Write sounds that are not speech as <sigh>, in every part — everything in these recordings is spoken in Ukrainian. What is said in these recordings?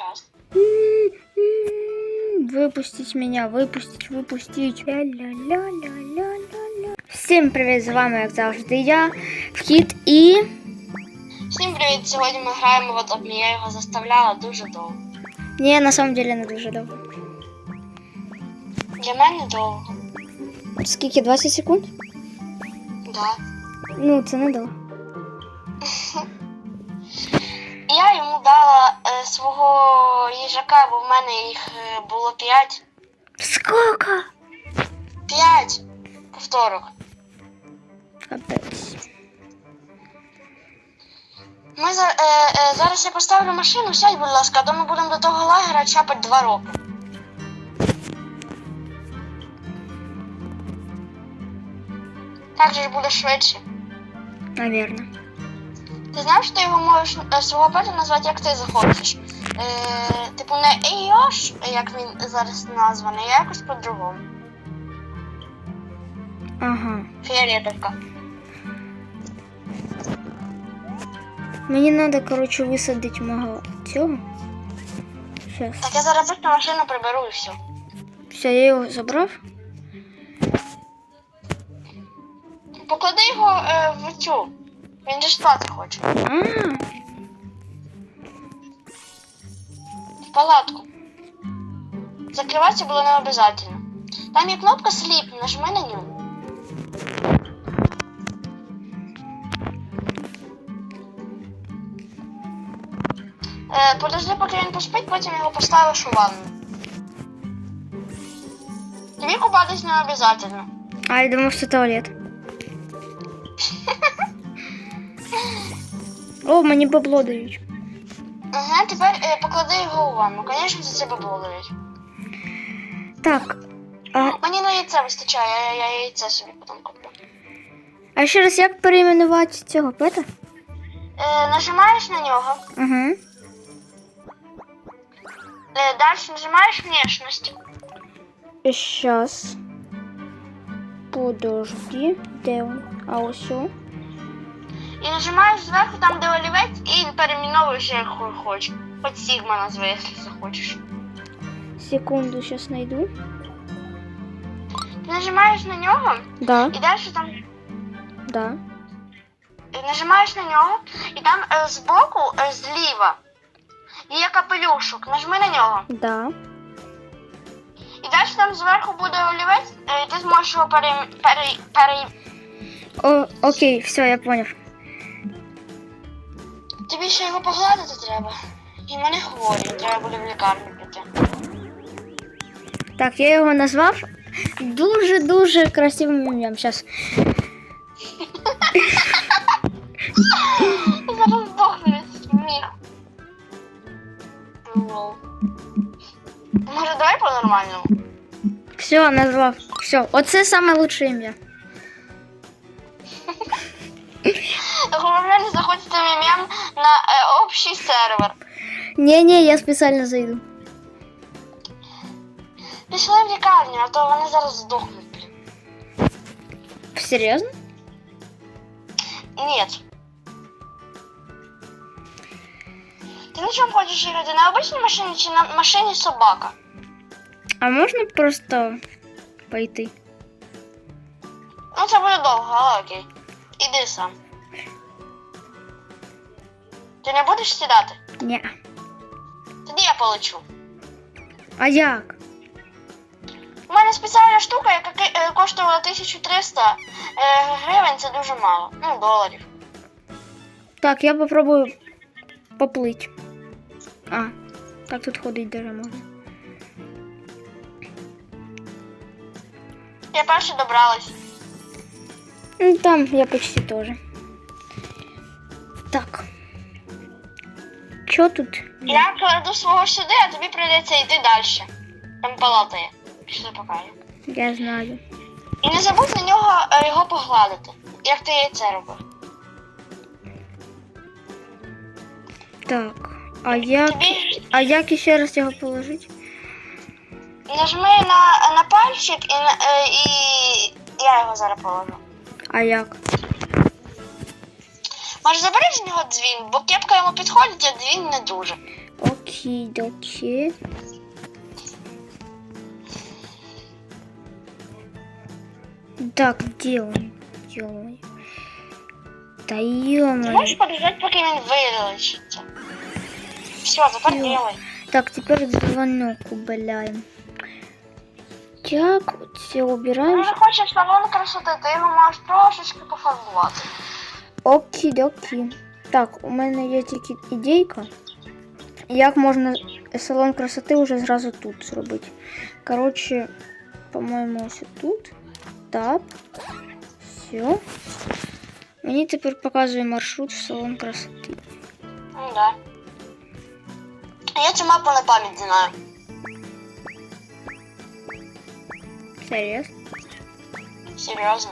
час. М-м-м, Выпустить меня, выпустить, выпустить. Ля-ля-ля-ля-ля-ля. Всім привіт, з вами, як завжди, я, Вхід і. Всім привіт! Сьогодні ми граємо в Adopt Me. Я його заставляла дуже довго. Ні, на самом деле не дуже довго. Для мене довго. Скільки? 20 секунд? Да. Ну, це не довго. <laughs> Я йому дала е, свого їжака, бо в мене їх е, було 5. Сколько? 5 повторок. Капець. Ми за, е, е, зараз я поставлю машину, сядь, будь ласка, а то ми будемо до того лагера чапати 2 роки. Так же ж буде швидше. Наверно. Ти знаєш, що ти його можеш е, свого пета назвати, як ти захочеш. Е, типу не Ейош, як він зараз названий, а якось по-другому. Ага. Фіолетовка. Мені треба, коротше, висадити мого цього. Сейчас. Так я зараз просто машину приберу і все. Все, я його забрав. Поклади його е, в цю. Він же спати хоче. В палатку. Закриватися було не обов'язково. Там є кнопка Sleep, нажми на нього. Е, подожди, поки він поспить, потім його поставиш у ванну. Тобі купатись не обов'язково. а я думав, що туалет. О, мені бабло дають. Ага, тепер е, поклади його у ванну. Звісно, за це бабло дають. Так. А, Мені на яйце вистачає, я, я яйце собі потім куплю. а ще раз як перейменувати цього пета? Е, нажимаєш на нього, Угу. е, далі нажимаєш внешність. Сейчас. Подожди. Де він? А ось. о. І нажимаєш зверху там, де олівець, і перейменовуєш як хо- хочеш. Хоч Сігма назви, якщо захочеш. Секунду, сейчас найду. Ти нажимаєш на нього Да, і далі там да. е, нажимаєш на нього, і там е, збоку, е, зліва, є капелюшок. Нажми на нього. Да. І далі там зверху буде олівець, е, і ти зможеш його перей... перей... перей... О, окей, все, я понял. Тобі ще його погладити треба. І мене хворі, треба буде в лікарню піти. Так, я його назвав дуже-дуже красивим ім'ям. Сейчас. Зараз здохне від сміху. Лол. Може, давай по-нормальному? Все, назвав. Все, оце саме лучше ім'я. Головне, не заходь з цим ім'ям на е, общий сервер. Ні-ні, я спеціально зайду. Пішли в лікарню, а то вони зараз здохнуть, блін. Серйозно? Ні. Ти на чому хочеш їхати? На обичній машині чи на машині собака? А можна просто пойти? Ну це буде довго, але окей. Іди сам. Ти не будеш сідати? Ні. Тоді я полечу. А як? У мене спеціальна штука, яка е, коштувала 1300 е, гривень, це дуже мало. Ну, доларів. Так, я попробую поплыть. А, так тут ходить даже можна. Я перша добралась. Ну, там я почти тоже. Так. Чё тут? Я кладу свого сюди, а тобі прийдеться йти далі. Там палата є. Пішли покажу. Я знаю. І не забудь на нього е, його погладити, як ти яйце робив. Так. А як. Тобі А як ще раз його положити? нажми на, на пальчик і, на- е, і я його зараз положу. А як? Може забери з нього дзвін, бо кепка йому підходить, а дзвін не дуже. Окей. Окей-доки. Так, делаем. Делаем. Да Ти ё можеш подождати, поки він вилечиться. Все, тепер Йо. делай. Так, теперь звонок убираем. Так, все убираем. Якщо хочеш салон красоти, ти його можеш трошечки пофарбувати. Окі-докі. Так, у мене є тільки ідейка. Як можна салон красоти вже зразу тут зробити. Коротше, по-моєму, ось тут. Так. Все. Мені тепер показує маршрут в салон красоти. Ну да. Я цю мапу на пам'ять знаю. Серйозно? Серйозно.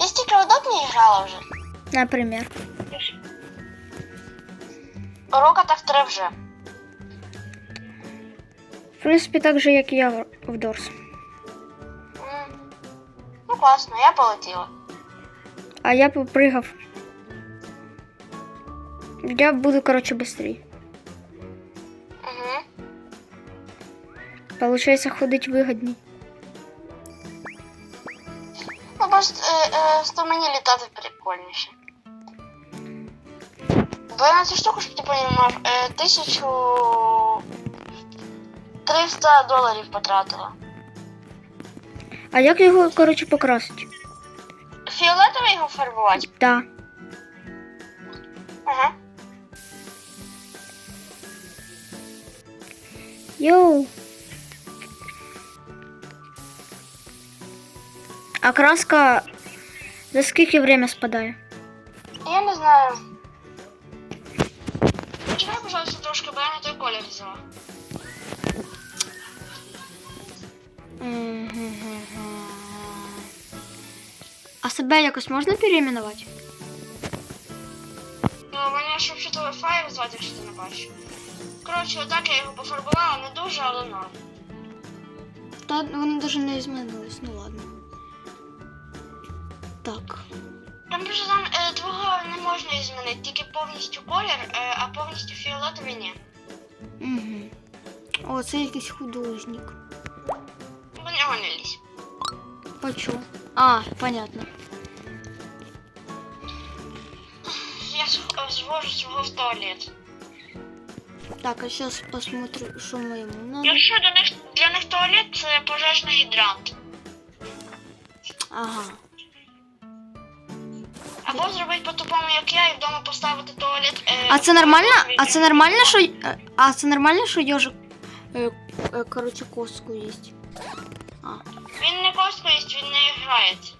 Я стільки удобні грала вже. Например. Рока так три вже. В принципі, так же, як і я в- Дорс. Ну класно, я полетіла. А я попригав. Я буду, короче, быстрее. Угу. Получается, ходить выгодней. Цю штуку, щоб ти тисячу триста доларів потратила. А як його, короче, покрасити? Фіолетовий його фарбувати? Да. Ага. Йоу. А краска за скільки время спадає? Я не знаю. Пожалуйста, трошки, бо я не той колір взяла. А себе якось можна переименувати? Ну, мене ж взагалі Wi-Fi звати, якщо ти не бачиш. Коротше, отак я його пофарбувала, не дуже, але норм. Та вони навіть не змінились, ну ладно. Так. Там дуже там е, твого не можна змінити, тільки повністю колір, е, а повністю фіолетовий ні. Угу. О, це якийсь художник. Бо нього не лізь. Почу. А, понятно. Я с- е, звожу свого в туалет. Так, а сейчас посмотрю, что моему надо. Якщо до них для них туалет це пожежний гідрант. Ага. Або зробити по-тупому, як я, і вдома поставити туалет. Е, А це нормально? А це нормально, що е, а це нормально, що йожик е, е, короче, костку їсть? А, Він не костку їсть, він не грається.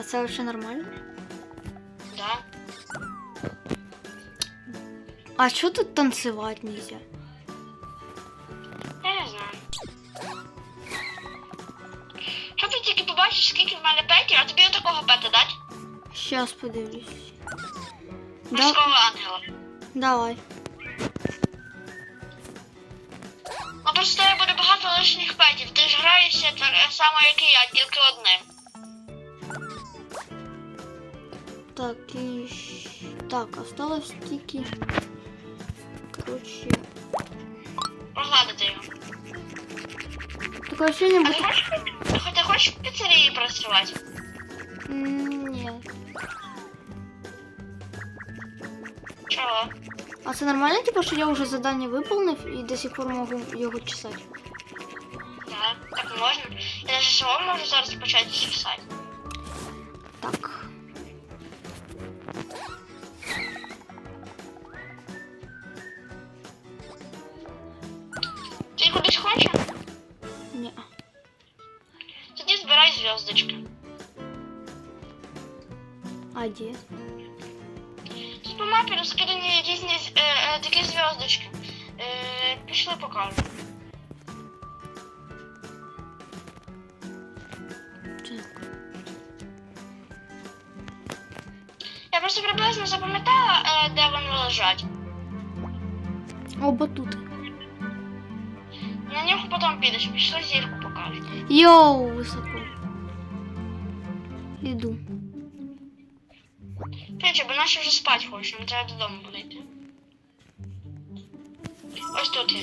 а це вообще нормально? Да. А що тут танцювати нельзя? Я не знаю. Що ти тільки побачиш, скільки в мене петів, а тобі отакого пета дать? Щас подивлюсь. Да, ангела. давай. Ну просто тебе буде багато лишніх петів. Ти ж граєшся так само, як і я, тільки одним. Так, і... Так, осталось тільки... Короче... Погладити його. Таке ощущение, А ти будто... хочеш, ти хочеш в піцерії працювати? А це нормально, типу, що я вже завдання виповнив і до сих пор можу його чесати? Так, так можна. Я навіть самому можу зараз почати чесати. Так. Ти кудись хочеш? Ні. Тоді збирай зв'язочки. А де? Мапі розкидані різні е, е, такі зв'язочки. Е, пішли покажу. Я просто приблизно запам'ятала, е, де вони лежать. О, батути. На нього потім підеш, пішли зірку покажу. Йоу, високо. Спать нам треба додому буде йти. Ось тут є.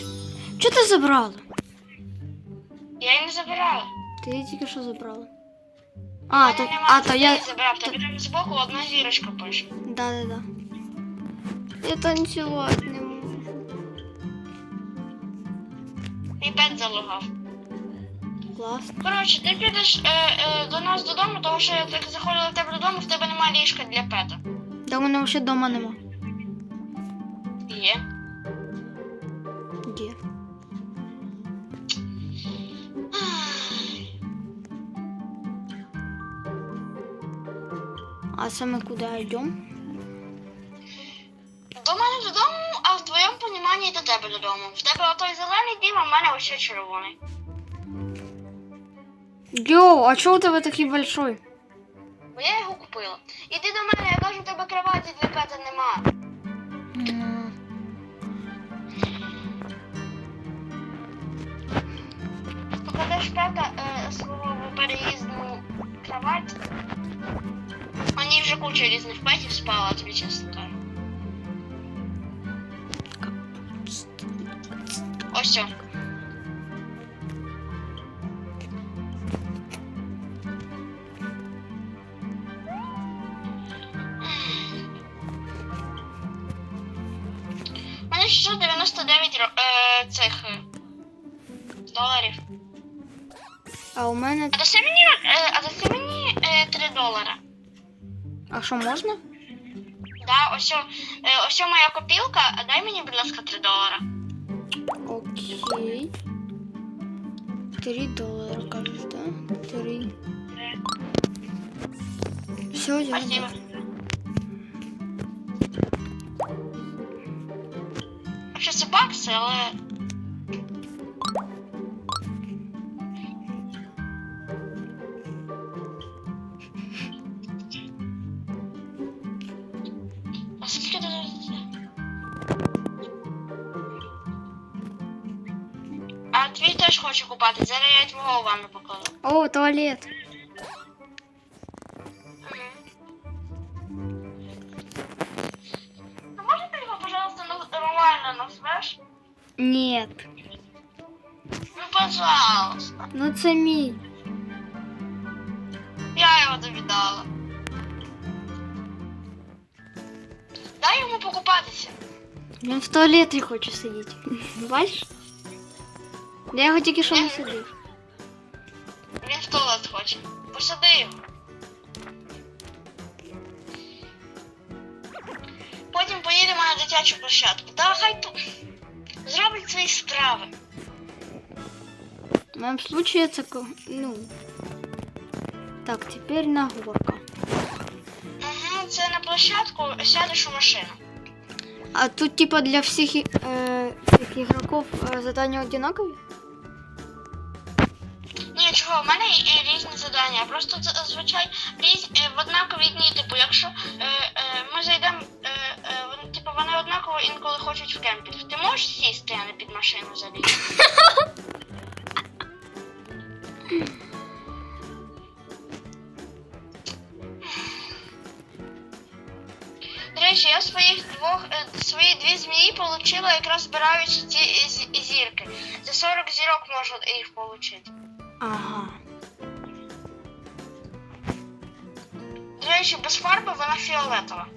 Чого ти забрала? Я її не забирала. Ти її тільки що забрала. А, то, а, то я. забрав. Тобі там збоку одна зірочка пише. Да, да, да. Я танцювати не можу. І п'ять залогав. Класно. Коротше, ти підеш е, е, до нас додому, тому що я так заходила в тебе додому, в тебе немає ліжка для пета. У мене ще вдома нема. Є. Де? А саме куди йдемо? До мене додому, а в твоєму поніманні до тебе додому. В тебе отой зелений дім, а в мене ось червоний. Йоу, а чого у тебе такий большой? Я його купила. Іди до мене, я кажу, в тебе кроваті для пета нема. М, Покладеш пета е, свого переїзну кровать. У ній вже куча різних петів спала, тобі чесно кажу. Ось все. Мене. А даси мені, е, а даси мені е, 3 долара. А що можна? Да, ось, е, ось моя копілка, а дай мені, будь ласка, 3 долара. Окей. Три доллара, кажешь, да? Три. Все, я Спасибо. Якщо це бакси, але. теж хоче купати, зараз я твого в ванну покладу. О, туалет. А може ти його, пожалуйста, ну- нормально назвеш? Нет. Ну, пожалуйста. Ну це мій. Я його тобі дала. Дай йому покупатися. Він в туалеті хоче сидіти. Бачиш? Я його тільки що не сидів. Він в туалет хоче. Посади його. Потім поїдемо на дитячу площадку. Та хай тут зробить свої справи. В моем случае это, ко- ну... Так, теперь на горка. Угу, це на площадку сядеш у машину. А тут типа для всех и- э, всех игроков э, задания одинаковые? Ні, чого, в мене і різні завдання. Просто зазвичай різ, е, в однакові дні. Типу, якщо е, е, ми зайдемо, е, е, типу, вони однаково інколи хочуть в кемпінг. Ти можеш сісти, а не під машину залізти? До речі, я своїх двох е, свої дві змії отримала якраз збираючи ці зі- зірки. За 40 зірок можу їх отримати. Ага. До речі, без фарби вона фіолетова.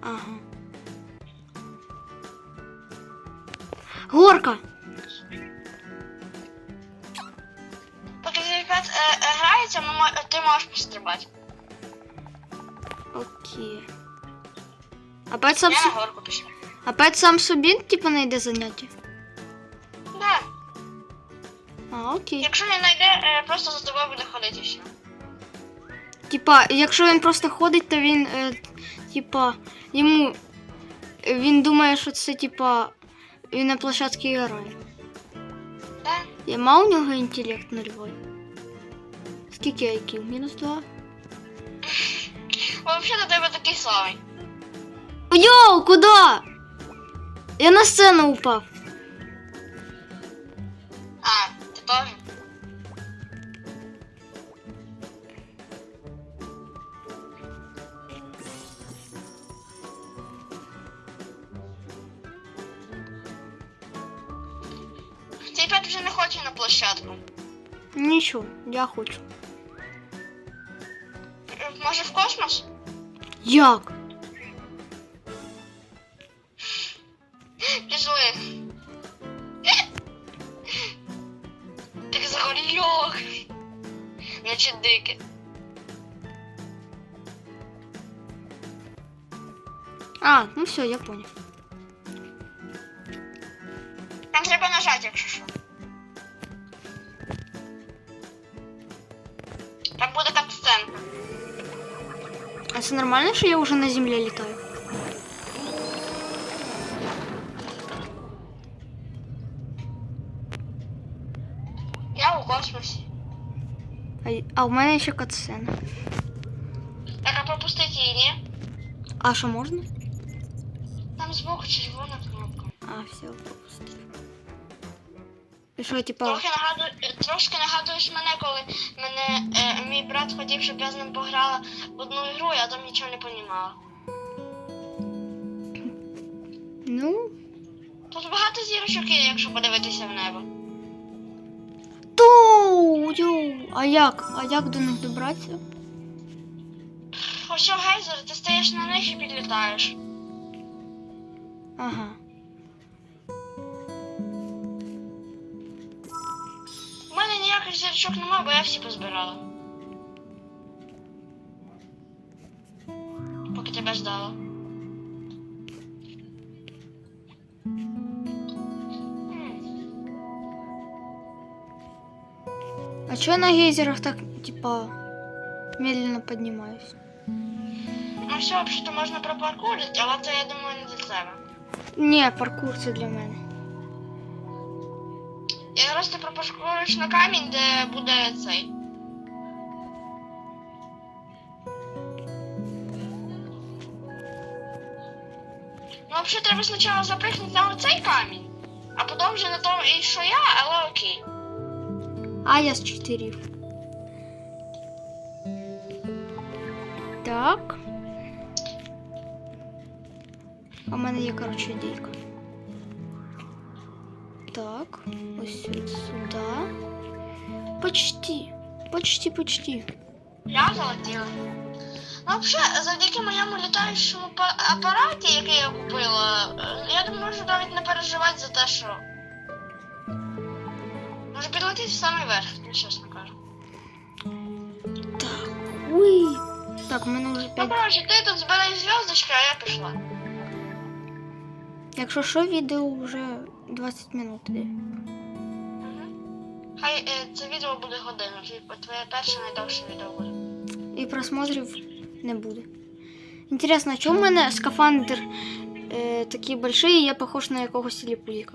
Ага. Горка! Поки Зірпет е, е, грається, ти можеш пострибати. Окей. Опять сам, Я на горку пішла. Опять сам собі, типа, найде заняття? А, окей. Якщо не знайде, е, просто за тобою буде ходити все. Типа, якщо він просто ходить, то він, е, типа, йому. Він думає, що це, типа, він на площадці грає. Да? Яма у нього інтелект нульовий. Скільки IQ? Мінус 2? Взагалі до тебе такий самий. Йоу, куди? Я на сцену упав. А, тоже. Цей ты же не хочешь на площадку. Ничего, я хочу. Е, Может, в космос? Як? все, я понял. Там треба нажати, якщо що. Там буде катсценка. А це нормально, що я вже на землі літаю? Я у космосі. А, й- а в мене ще катсцена. Так, а пропустити її, ні? А що можна? Там збоку червона кнопка. А, все, пропустив. І що, типа. Трохи нагадує, трошки нагадуєш мене, коли мене е, мій брат хотів, щоб я з ним пограла в одну ігру, я там нічого не понімала. Ну. Тут багато зірочок є, якщо подивитися в небо. Ту! Йоу! А як? А як до них добратися? Ось що гейзер, ти стаєш на них і підлітаєш. Ага. У мене ніяких зірочок немає, бо я всі позбирала. Поки тебе ждала. М, А чого я на гейзерах так, типа, медленно піднімаюсь? Ну все, взагалі можна пропаркурити, але це, я думаю, не для тебе. Ні, паркур це для мене. І зараз ти пропаркуєш на камінь, де буде цей. Ну, взагалі, треба спочатку запригнути на оцей камінь, а потім вже на тому, що я, але окей. А я з чотирів. Так. А в мене є, коротше, ідейка. Так, ось сюди. Почти. Почти, почти. Я залетіла. Ну, взагалі, завдяки моєму літаючому па- апараті, який я купила, е, я думаю, можу навіть не переживати за те, що. Може підлетіти в самий верх, ну, чесно кажу. Так, уй. Так, у мене вже Ну, 5. коротше, ти тут збирай зв'язочки, а я пішла. Якщо що, відео вже 20 минут іде. Хай е, це відео буде годину, твоє перше найдовше відео буде. І просмотрів не буде. Інтересно, чому в мене скафандр е, такий большой, і я похож на якогось ліпуліка?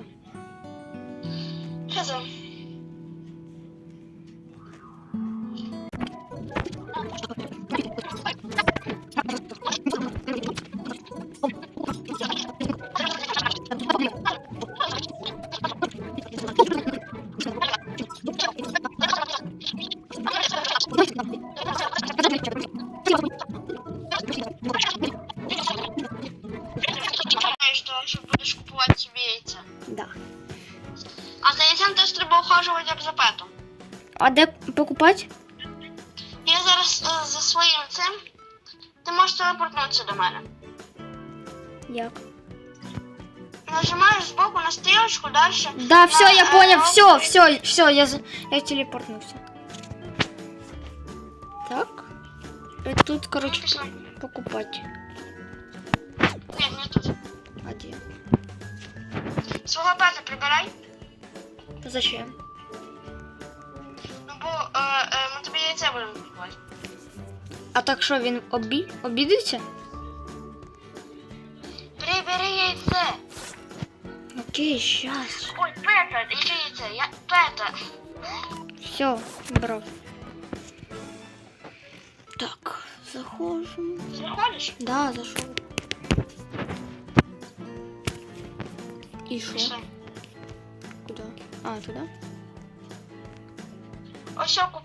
Хазо. де покупати? Я зараз е, за своїм цим. Ти можеш телепортнутися до мене. Як? Нажимаєш збоку на стрілочку, далі. Да, все, я е, понял, все, все, все, я, за- я телепортнувся. Так. І тут, короче, Пішла. покупать. Ні, не тут. А де? Свого пета прибирай. Зачем? Е, ми тобі яйця будемо купувати. А так що, він обі... обідеться? Прибери яйце. Окей, щас. Ой, пета, яке яйце? Я пета. Все, брав. Так, заходжу. Заходиш? Да, зашел. И что? Пішли. Куда? А, туда? Ось що купуй,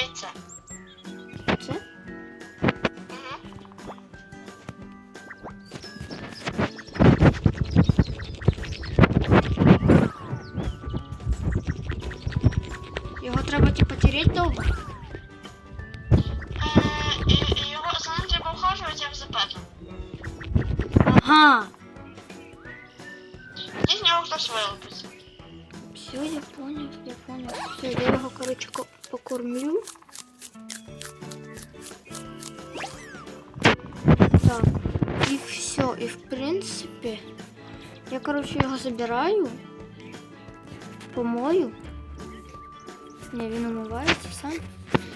яйце. Це? Угу. Його треба типу, тереть довго?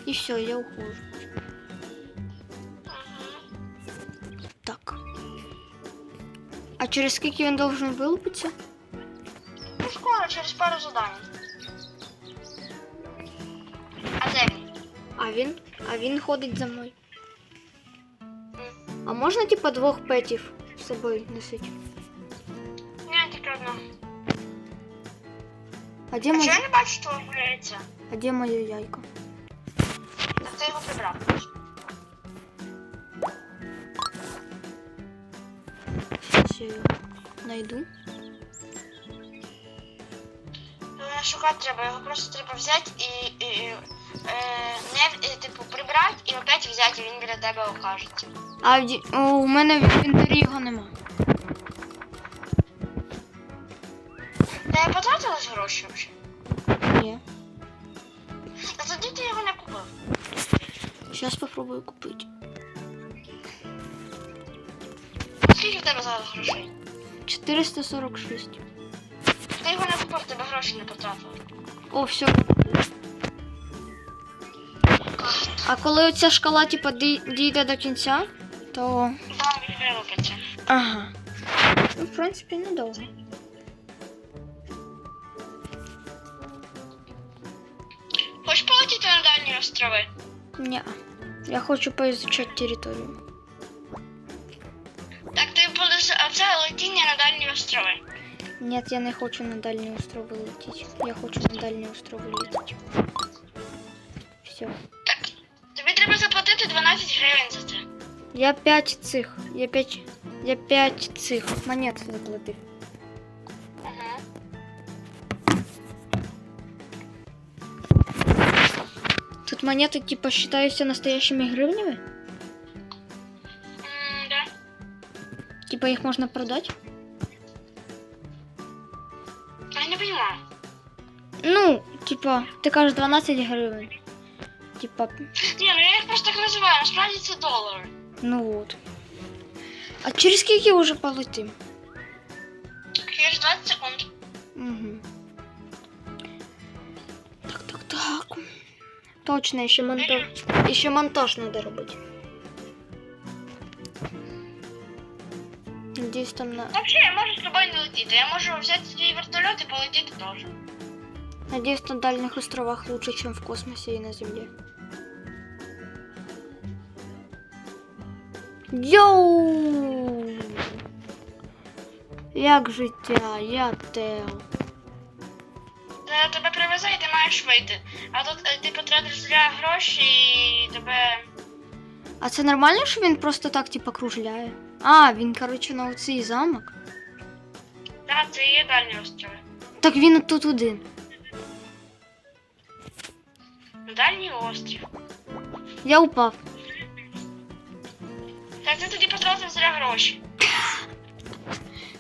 І все, я ухожу. Так. А через скільки він должен вилупитися? Ну, скоро, через пару задань. А де він? А він? А він ходить за мною. А можна, типа, двох петів з собою носити? Ні, тільки одного. А де А моє, я не бачу твого яйця? а де моє яйко? Ти його прибрав. Я його знайду. Е, Шукати треба, його просто треба взяти і, і, і е, не типу прибрати і опять взяти, і він біля тебе окажеться. А в О, у мене в інвентарі його нема. Та потратились гроші вже? Ні. Та тоді ти його не купив. Зараз спробую купити. Скільки в тебе зараз грошей? 446. Ти його не купив, тебе гроші не потратили. О, все. А коли оця шкала, типа, дій- дійде до кінця, то. Так, він вилупиться. Ага. Ну, в принципі, недовго. Хочеш полетіти на дальні острови? Ні. Я хочу поізучати територію. Так ти будеш, а це летіння на дальні острови. Ні, я не хочу на дальні острови летіти. Я хочу на дальні острови летіти. Все. Так, тобі треба заплатити 12 гривень за це. Я 5 цих. Я 5. Я 5 цих монет заплатив. Тут монети, типа, считаються настоящими гривнями? М, да. Типа їх можна продати? А я не понимаю. Ну, типа, ти кажеш 12 гривень. Типа, Ні, ну я їх просто так називаю, насправді це долари. ну от. А через скільки вже полетим? Через 20 секунд. Угу. Так, так, так. Точно, еще монтаж. Еще монтаж надо робити. Надеюсь, там на. Взагалі, я можу з тобою не летіти. Я можу взяти свій вертольот і полетіти теж. Надеюсь, на дальних островах лучше, чем в космосе и на Земле. Йоу! Як життя, я Тео. Тебе привезе і ти маєш вийти. А тут е, ти потратиш зря гроші і тебе. А це нормально, що він просто так, типа, кружляє? А, він, коротше, на оцей замок. Так, це є дальні острови. Так він тут один. Дальній острів. Я упав. Так ти тоді потратив зря гроші.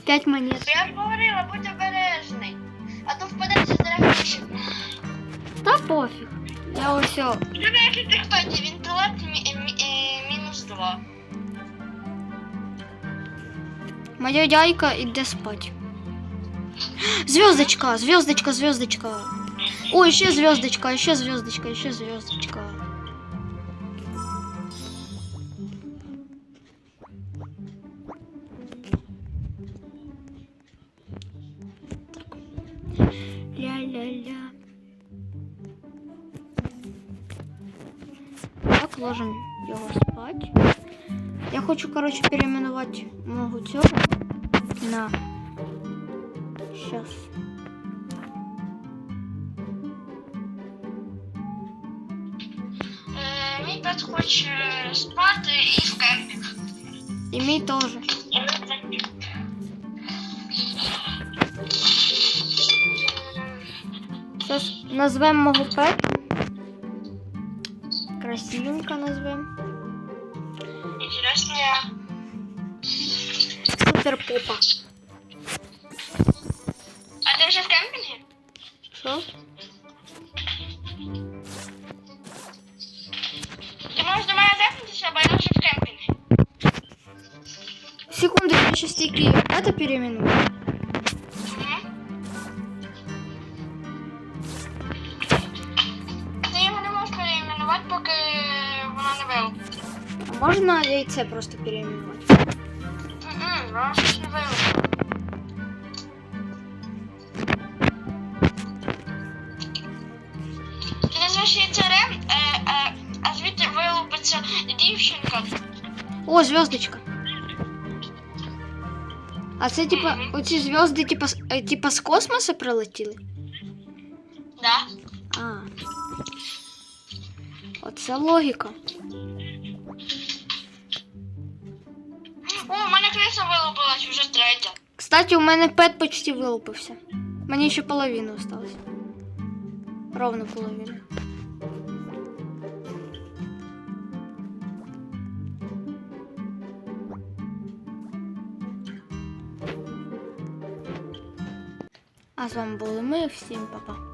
П'ять монет. Я ж говорила, будь обережний. А то впадеться зря гроші. Та пофіг. Я ось. о- Тебе який ти хто йде? Інтелект мі- мі- е, мінус два. Моя дядька іде спать. Звездочка, звездочка, звездочка. Ой, еще звездочка, еще звездочка, еще звездочка. Короче, переименовать мого цього на Сейчас. Е, мій пет хоче спати і в кемпінг. І мій теж. І ми це- Зараз назвемо мого пет. суперпопа. А ти вже в кемпінгі? Що? Ти можеш до мене зепнутися, бо я вже в кемпінгі. Секунду, я сейчас тільки это переименую. Мгм. Ти його не можеш переіменувати, поки воно не вило. А можна яйце просто переименувати? Назвеш її е, е, а звідти вилупиться дівчинка. О, звездочка. А це типа, Мгм. оці звезди типа, з- е, типа з космосу прилетіли? Да. А. Оце логіка. О, у мене криса вилупилась вже третя. Кстати, у мене пет почти вилупився. Мені ще половина осталось. Ровно половина. А з вами були ми. Всім па-па.